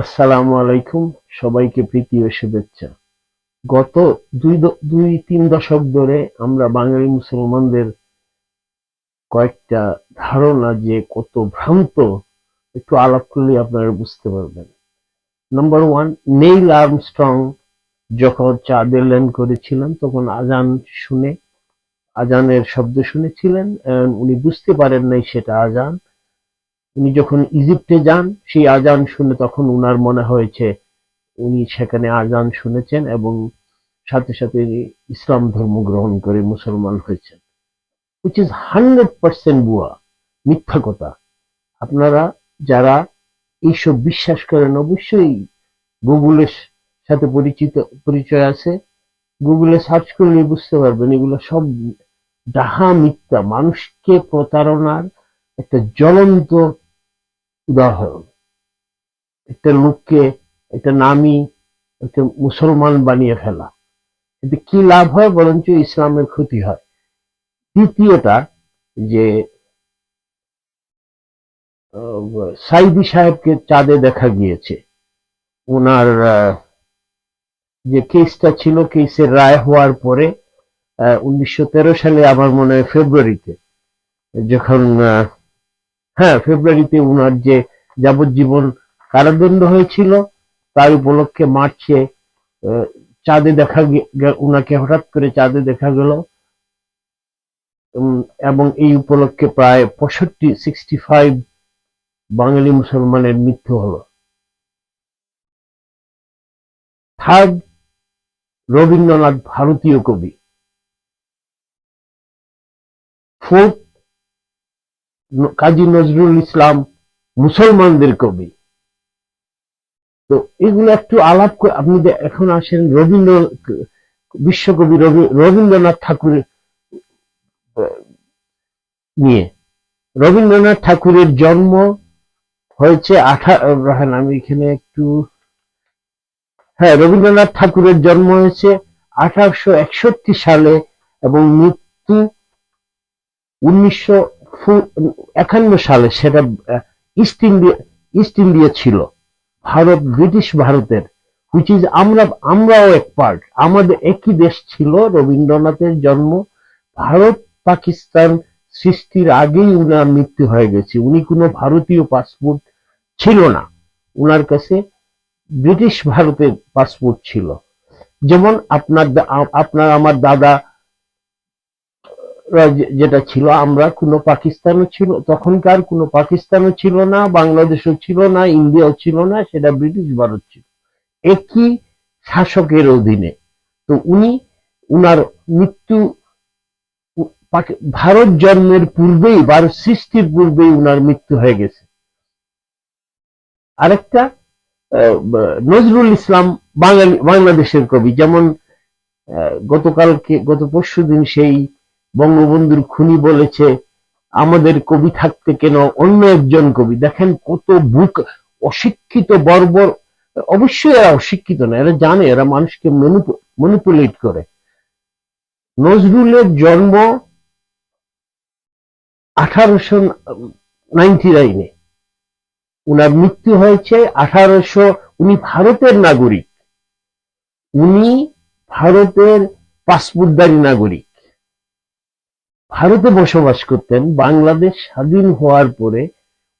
আসসালামু আলাইকুম, সবাইকে প্রীতি ও শুভেচ্ছা। গত দুই দুই, তিন দশক ধরে আমরা বাঙালি মুসলমানদের কয়েকটা ধারণা যে কত ভ্রান্ত, একটু আলাপ করলে আপনারা বুঝতে পারবেন। নাম্বার ওয়ান নেইল আর্মস্ট্রং যখন চাঁদে ল্যান্ড করেছিলেন, তখন আজান শুনে, আজানের শব্দ শুনেছিলেন উনি বুঝতে পারেন নাই সেটা আজান। উনি যখন ইজিপ্টে যান, সেই আজান শুনে তখন উনার মনে হয়েছে, উনি সেখানে আজান শুনেছেন এবং সাথে সাথে ইসলাম ধর্ম গ্রহণ করে মুসলমান হয়েছেন। উইচ ইজ হান্ড্রেড পার্সেন্ট বুয়া মিথ্যা কথা। আপনারা যারা এইসব বিশ্বাস করেন, অবশ্যই গুগলের সাথে পরিচিত, পরিচয় আছে। গুগলে সার্চ করলে বুঝতে পারবেন, এগুলো সব ডাহা মিথ্যা। মানুষকে প্রতারণার একটা জ্বলন্ত উদাহরণ। একটা লোককে, একটা নামি, একটা মুসলমান বানিয়ে ফেলা। এতে কি লাভ হয় বরঞ্চ ইসলামের ক্ষতি হয়? দ্বিতীয়টা, যে সাইদি সাহেবকে চাঁদে দেখা গিয়েছে। ওনার যে কেসটা ছিল, কেসের রায় হওয়ার পরে উনিশশো তেরো সালে আমার মনে হয় ফেব্রুয়ারিতে, যখন হ্যাঁ ফেব্রুয়ারিতে উনার যে যাবজ্জীবন কারাদণ্ড হয়েছিল, তার উপলক্ষে মার্চে চাঁদে দেখা উনাকে হঠাৎ করে চাঁদে দেখা গেল। এবং এই উপলক্ষে প্রায় পঁয়ষট্টি, সিক্সটি ফাইভ বাঙালি মুসলমানের মৃত্যু হলো। থার্ড রবীন্দ্রনাথ ভারতীয় কবি। ফোর্থ কাজী নজরুল ইসলাম মুসলমানদের কবি। তো এগুলো একটু আলাপ করে আপনি এখন আসেন রবীন্দ্র বিশ্বকবি রবি- রবীন্দ্রনাথ ঠাকুরের নিয়ে। রবীন্দ্রনাথ ঠাকুরের জন্ম হয়েছে আঠা রাখেন, আমি এখানে একটু হ্যাঁ রবীন্দ্রনাথ ঠাকুরের জন্ম হয়েছে আঠারোশো একষট্টি সালে এবং মৃত্যু উনিশশো একান্ন সালে সেটা ইস্ট ইন্ডিয়া ইস্ট ইন্ডিয়া ছিল। ভারত, ব্রিটিশ ভারতের হুইচ ইজ আমরা, আমরাও এক পার্ট আমাদের একই দেশ ছিল, রবীন্দ্রনাথের জন্ম। ভারত, পাকিস্তান সৃষ্টির আগেই উনার মৃত্যু হয়ে গেছে। উনি কোনো ভারতীয় পাসপোর্ট ছিল না। উনার কাছে ব্রিটিশ ভারতের পাসপোর্ট ছিল। যেমন আপনার আপনার, আমার দাদা যেটা ছিল, আমরা কোনো পাকিস্তানও ছিল, তখনকার কোনো পাকিস্তানও ছিল না, বাংলাদেশও ছিল না, ইন্ডিয়াও ছিল না, সেটা ব্রিটিশ ভারত ছিল। একই শাসকের অধীনে। তো উনি, উনার মৃত্যু ভারত জন্মের পূর্বেই ভারত সৃষ্টির পূর্বেই উনার মৃত্যু হয়ে গেছে। আরেকটা নজরুল ইসলাম বাঙালি বাংলাদেশের কবি, যেমন গতকালকে, গত পরশু দিন সেই বঙ্গবন্ধুর খুনি বলেছে, আমাদের কবি থাকতে কেন অন্য একজন কবি? দেখেন কত বুক অশিক্ষিত, বর্বর। অবশ্যই এরা অশিক্ষিত না, এরা জানে, এরা মানুষকে মনিপুলেট করে। নজরুলের জন্ম আঠারোশো নাইনটি নাইনে উনার মৃত্যু হয়েছে আঠারোশো, উনি ভারতের নাগরিক। উনি ভারতের পাসপোর্টধারী নাগরিক। ভারতে বসবাস করতেন, বাংলাদেশ স্বাধীন হওয়ার পরে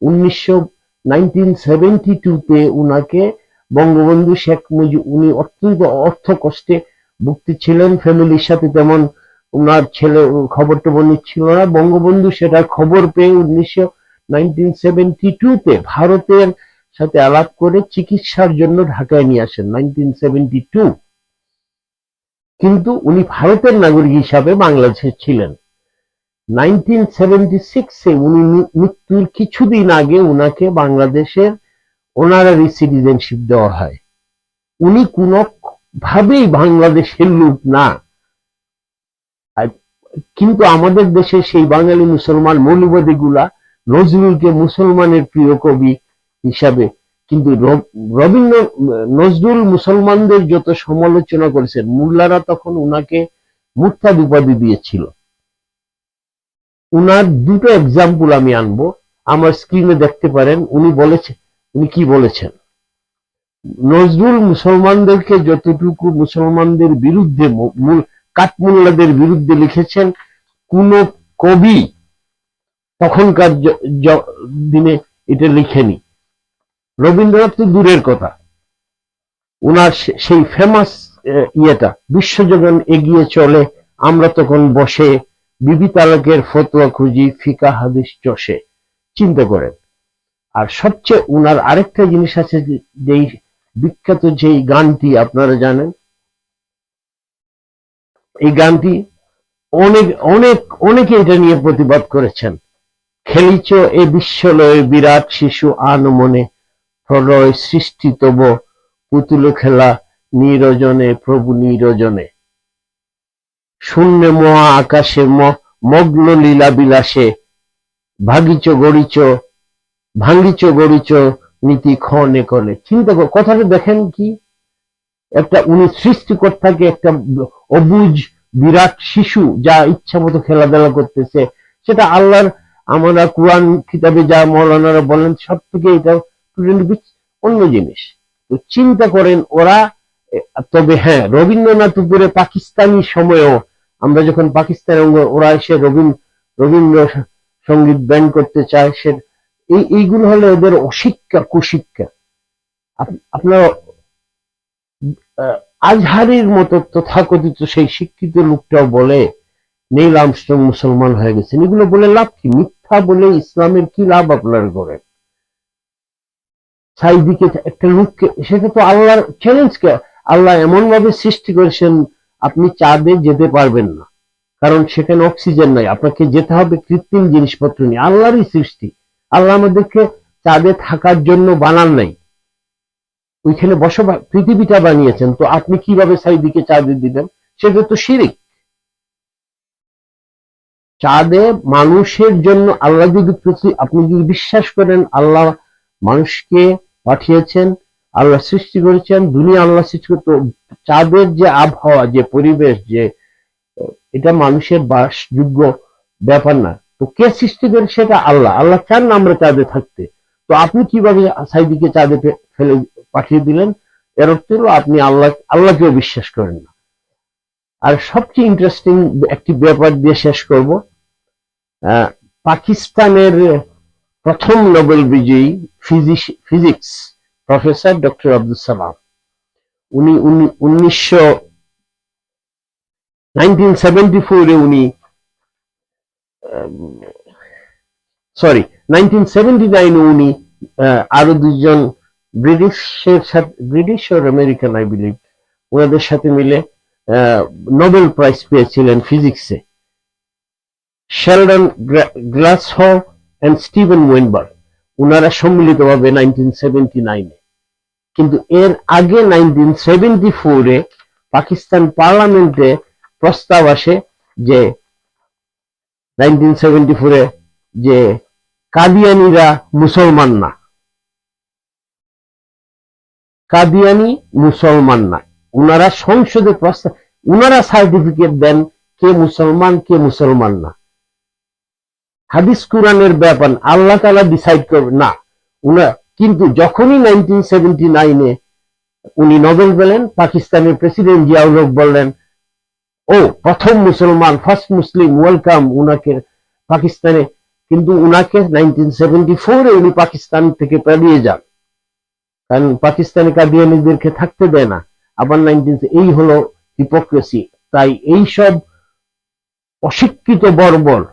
উনিশশো টুতে উনাকে বঙ্গবন্ধু শেখ মুজিব উনি অত্যন্ত অর্থ কষ্টে ভুক্তি ছিলেন, ফ্যামিলির সাথে তেমন উনার ছেলে খবর টবর নিচ্ছিল না। বঙ্গবন্ধু সেটার খবর পেয়ে উনিশশো টুতে ভারতের সাথে আলাপ করে চিকিৎসার জন্য ঢাকায় নিয়ে আসেন, নাইনটিন কিন্তু উনি ভারতের নাগরিক হিসাবে বাংলাদেশে ছিলেন। নাইনটিন সেভেন্টি উনি মৃত্যুর কিছুদিন আগে উনাকে বাংলাদেশের অনারারি সিটিজেনশিপ দেওয়া হয়। উনি কোনো ভাবেই বাংলাদেশের লোক না। কিন্তু আমাদের দেশে সেই বাঙালি মুসলমান মৌলবাদী গুলা নজরুলকে মুসলমানের প্রিয় কবি হিসাবে কিন্তু রবীন্দ্র, নজরুল মুসলমানদের যত সমালোচনা করেছেন, মোল্লারা তখন উনাকে মুরতাদ উপাধি দিয়েছিল। উনার দুটো এক্সাম্পল আমি আনব। আমার স্ক্রিনে দেখতে পারেন, উনি বলেছেন উনি কি বলেছেন? নজরুল মুসলমানদেরকে যতটুকু মুসলমানদের বিরুদ্ধে কাঠমুল্লাদের বিরুদ্ধে লিখেছেন, কোন কবি তখনকার দিনে এটা লিখেনি। রবীন্দ্রনাথ তো দূরের কথা। ওনার সেই ফেমাস ইয়েটা বিশ্বজগন এগিয়ে চলে, আমরা তখন বসে বিবি তালকের ফতোয়া খুঁজি ফিকা হাদিস চষে। চিন্তা করেন। আর সবচেয়ে উনার আরেকটা জিনিস আছে যেই বিখ্যাত যেই গানটি আপনারা জানেন, এই গানটি অনেক অনেক, অনেকে এটা নিয়ে প্রতিবাদ করেছেন। খেলিচ এ বিশ্বলয়ে বিরাট শিশু আন মনে, প্রলয় সৃষ্টি তব, পুতুল খেলা নিরজনে, প্রভু নিরজনে। শূন্যে মহা আকাশে মগ্ন লীলা বিলাসে ভাগিচ গড়িচ ভাঙ্গিচ গড়িচ নীতি ক্ষণে কলে চিন্তা কর, কথাটা দেখেন কি? একটা উনি সৃষ্টিকর্তাকে একটা অবুজ, বিরাট শিশু যা ইচ্ছা মতো খেলাধুলা করতেছে, সেটা আল্লাহর আমরা কোরআন কিতাবে যা মৌলানারা বলেন সব থেকে এটা অন্য জিনিস। তো চিন্তা করেন, ওরা তবে হ্যাঁ রবীন্দ্রনাথ উপরে পাকিস্তানি সময়েও আমরা যখন পাকিস্তানে ওরা এসে রবীন্দ্র রবীন্দ্র সংগীত ব্যান্ড করতে চায়, সে, এই, এইগুলো হলো ওদের অশিক্ষা, কুশিক্ষা। আপনার আজহারির মতো তথাকথিত সেই শিক্ষিত লোকটাও বলে, নীল আমস্ট্রং মুসলমান হয়ে গেছেন। এগুলো বলে লাভ কি? মিথ্যা বলে ইসলামের কি লাভ আপনার করেন সাইদিকে একটা লোককে, সেটা তো আল্লাহর চ্যালেঞ্জকে আল্লাহ এমন ভাবে সৃষ্টি করেছেন, আপনি চাঁদে যেতে পারবেন না। কারণ সেখানে অক্সিজেন নাই, আপনাকে যেতে হবে কৃত্রিম জিনিসপত্র নিয়ে। আল্লাহরই সৃষ্টি। আল্লাহ আমাদেরকে চাঁদে থাকার জন্য বানান নাই। ওইখানে বসবাস পৃথিবীটা বানিয়েছেন, তো আপনি কীভাবে সাইদিকে চাঁদে দিবেন? সেটা তো শিরিক। চাঁদে মানুষের জন্য আল্লাহ যদি আপনি যদি বিশ্বাস করেন, আল্লাহ মানুষকে পাঠিয়েছেন আল্লাহ সৃষ্টি করেছেন, দুনিয়া আল্লাহ সৃষ্টি করতে চাঁদের যে আবহাওয়া, যে পরিবেশ, যে, এটা মানুষের বাসযোগ্য ব্যাপার না। তো কে সৃষ্টি করে সেটা আল্লাহ। আল্লাহ চান না আমরা চাঁদে থাকতে। তো আপনি কীভাবে সাইদিকে চাঁদে ফেলে পাঠিয়ে দিলেন? এর অর্থ হলো আপনি আল্লাহ, আল্লাহকেও বিশ্বাস করেন না। আর সবচেয়ে ইন্টারেস্টিং একটি ব্যাপার দিয়ে শেষ করব। পাকিস্তানের প্রথম নোবেল বিজয়ী physics professor doctor Abdul Salam উনি উনিশশো নাইনটিন সেভেন্টি ফোরে উনি সরি নাইনটিন সেভেন্টি নাইনে উনি আরও দুজন ব্রিটিশের সাথে, ব্রিটিশ আর আমেরিকান আই বিলিভ ওনাদের সাথে মিলে নোবেল প্রাইজ পেয়েছিলেন ফিজিক্সে। Sheldon Glashow and Steven Weinberg. ওনারা সম্মিলিতভাবে নাইনটিন সেভেন্টি নাইনে কিন্তু এর আগে নাইনটিন সেভেন্টি ফোরে পাকিস্তান পার্লামেন্টে প্রস্তাব আসে যে নাইনটিন সেভেন্টি ফোরে যে কাদিয়ানিরা মুসলমান না। কাদিয়ানি মুসলমান না। উনারা সংসদে প্রস্তাব উনারা সার্টিফিকেট দেন কে মুসলমান কে মুসলমান না। হাদিস কোরআনের ব্যাপার, আল্লাহ তালা ডিসাইড করবে, না। উনা, কিন্তু যখনই নাইনটিন সেভেন্টি নাইনে উনি নোবেল পেলেন, পাকিস্তানের প্রেসিডেন্ট জিয়াউল হক বললেন, ও, প্রথম মুসলমান ফার্স্ট মুসলিম ওয়েলকাম উনাকে পাকিস্তানে। কিন্তু উনাকে নাইনটিন সেভেন্টি ফোরে উনি পাকিস্তান থেকে পালিয়ে যান। কারণ পাকিস্তানি কাদিয়ানিদেরকে থাকতে দেয় না। আবার নাইনটিন এই হলো হিপোক্রেসি তাই এই সব অশিক্ষিত বর্বর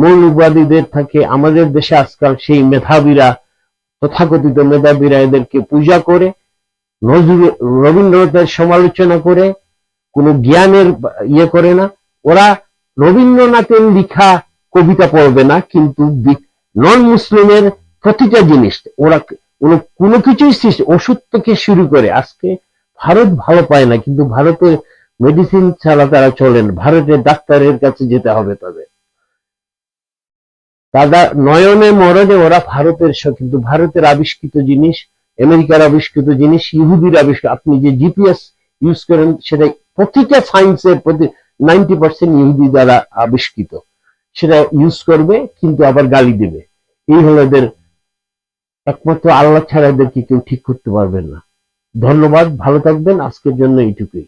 মৌলবাদীদের থাকে, আমাদের দেশে আজকাল সেই মেধাবীরা, তথাকথিত মেধাবীরা এদেরকে পূজা করে নজরুল রবীন্দ্রনাথের সমালোচনা করে, কোনো জ্ঞানের ইয়ে করে না। ওরা রবীন্দ্রনাথের লিখা কবিতা পড়বে না, কিন্তু নন মুসলিমের প্রতিটা জিনিস, ওরা কোনো কিছুই সৃষ্টি, ওষুধ থেকে শুরু করে, আজকে ভারত ভালো পায় না, কিন্তু ভারতের মেডিসিন ছাড়া তারা চলেন ভারতের ডাক্তারের কাছে যেতে হবে তাদের। দাদা নয়নে মরণে ওরা ভারতের কিন্তু ভারতের আবিষ্কৃত জিনিস, আমেরিকার আবিষ্কৃত জিনিস, ইহুদির আবিষ্কৃত আপনি যে জিপিএস ইউজ করেন, সেটা প্রতিটা সায়েন্সের প্রতি নাইনটি পার্সেন্ট ইহুদি দ্বারা আবিষ্কৃত। সেটা ইউজ করবে, কিন্তু আবার গালি দেবে। এই হলো এদের একমাত্র আল্লাহ ছাড়া এদেরকে কেউ ঠিক করতে পারবেন না। ধন্যবাদ, ভালো থাকবেন, আজকের জন্য এইটুকুই।